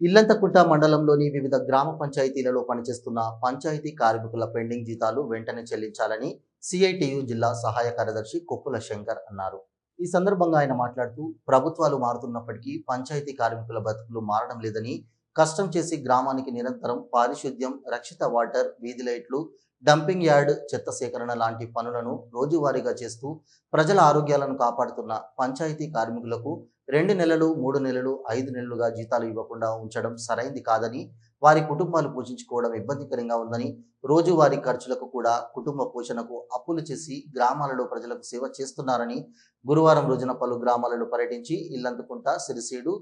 ఇల్లంతకుంట మండలంలోని వివిధ గ్రామ పంచాయతీలలో పనిచేస్తున్న పంచాయతీ కార్మికుల పెండింగ్ జీతాలు వెంటనే చెల్లించాలని సిఐటియు జిల్లా సహాయ కార్యదర్శి కొప్పుల శంకర్ అన్నారు. ఈ సందర్భంగా ఆయన మాట్లాడుతూ ప్రభుత్వాలు మారుతున్నప్పటికీ పంచాయతీ కార్మికుల బతుకులు మారడం లేదని కష్టం చేసి గ్రామానికి నిరంతరం పారిశుద్ధ్యం రక్షిత వాటర్ వీధి లైట్లు డంపింగ్ యార్డ్ చెత్త సేకరణ లాంటి పనులను రోజువారీగా చేస్తూ ప్రజల ఆరోగ్యాలను కాపాడుతున్న పంచాయతీ కార్మికులకు రెండు నెలలు మూడు నెలలు ఐదు నెలలుగా జీతాలు ఇవ్వకుండా ఉంచడం సరైంది కాదని వారి కుటుంబాలు పోషించుకోవడం ఇబ్బందికరంగా ఉందని రోజువారీ ఖర్చులకు కూడా కుటుంబ పోషణకు అప్పులు చేసి గ్రామాలలో ప్రజలకు సేవ చేస్తున్నారని గురువారం రోజున పలు గ్రామాలలో పర్యటించి ఇల్లందుకుంట సిరిసేడు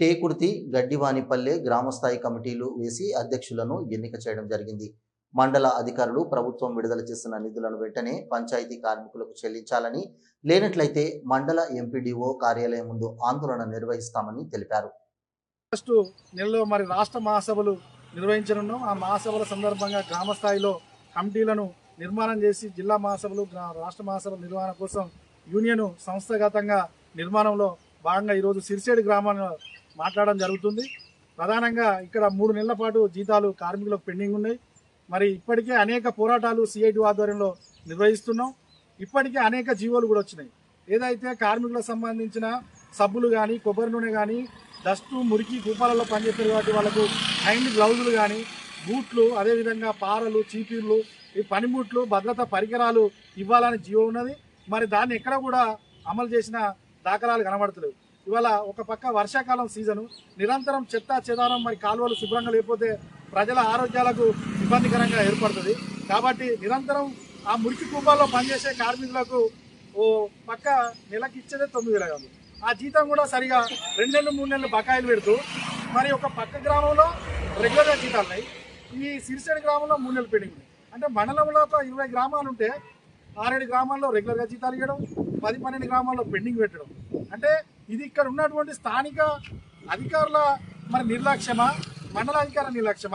టేకుర్తి గడ్డివానిపల్లె గ్రామస్థాయి కమిటీలు వేసి అధ్యక్షులను ఎన్నిక చేయడం జరిగింది. మండల అధికారులు ప్రభుత్వం విడుదల చేసిన నిధులను వెంటనే పంచాయతీ కార్మికులకు చెల్లించాలని లేనట్లయితే మండల ఎంపీడీఓ కార్యాలయం ముందు ఆందోళన నిర్వహిస్తామని తెలిపారు. ఫస్ట్ నెలలో మరి రాష్ట్ర మహాసభలు నిర్వహించనున్నాం. ఆ మహాసభల సందర్భంగా గ్రామస్థాయిలో కమిటీలను నిర్మాణం చేసి జిల్లా మహాసభలు రాష్ట్ర మహాసభల నిర్వహణ కోసం యూనియన్ సంస్థాగతంగా నిర్మాణంలో భాగంగా ఈరోజు సిరిసేడు గ్రామాన్ని మాట్లాడడం జరుగుతుంది. ప్రధానంగా ఇక్కడ మూడు నెలల పాటు జీతాలు కార్మికులకు పెండింగ్ ఉన్నాయి. మరి ఇప్పటికే అనేక పోరాటాలు సిఐటి ఆధ్వర్యంలో నిర్వహిస్తున్నాం. ఇప్పటికే అనేక జీవోలు కూడా వచ్చినాయి. ఏదైతే కార్మికులకు సంబంధించిన సబ్బులు కానీ కొబ్బరి నూనె కానీ డస్టు మురికి కూపాలలో పనిచేస్తారు కాబట్టి వాళ్ళకు హ్యాండ్ గ్లౌజులు కానీ బూట్లు అదేవిధంగా పారలు చీపీర్లు ఈ పనిముట్లు భద్రతా పరికరాలు ఇవ్వాలని జీవో ఉన్నది. మరి దాన్ని ఎక్కడ కూడా అమలు చేసిన దాఖలాలు కనబడతలేవు. ఇవాళ ఒక పక్క వర్షాకాలం సీజను నిరంతరం చెత్త చెదారం మరి కాలువలు శుభ్రంగా లేకపోతే ప్రజల ఆరోగ్యాలకు ఇబ్బందికరంగా ఏర్పడుతుంది. కాబట్టి నిరంతరం ఆ మురికి కూపాల్లో పనిచేసే కార్మికులకు ఓ పక్క నెలకి ఇచ్చేదే తొమ్మిది వేల కాదు. ఆ జీతం కూడా సరిగా రెండు నెలలు మూడు నెలలు బకాయిలు పెడుతూ మరి ఒక పక్క గ్రామంలో రెగ్యులర్గా జీతాలు ఉన్నాయి ఈ సిరిసేడు గ్రామంలో మూడు నెలలు పెండింగ్ అంటే మండలంలో ఒక ఇరవై గ్రామాలు ఉంటే ఆరేడు గ్రామాల్లో రెగ్యులర్గా జీతాలు ఇవ్వడం పది పన్నెండు గ్రామాల్లో పెండింగ్ పెట్టడం. అంటే ఇది ఇక్కడ ఉన్నటువంటి స్థానిక అధికారుల మరి నిర్లక్ష్యమా? మండల అధికారుల నిర్లక్ష్యమా?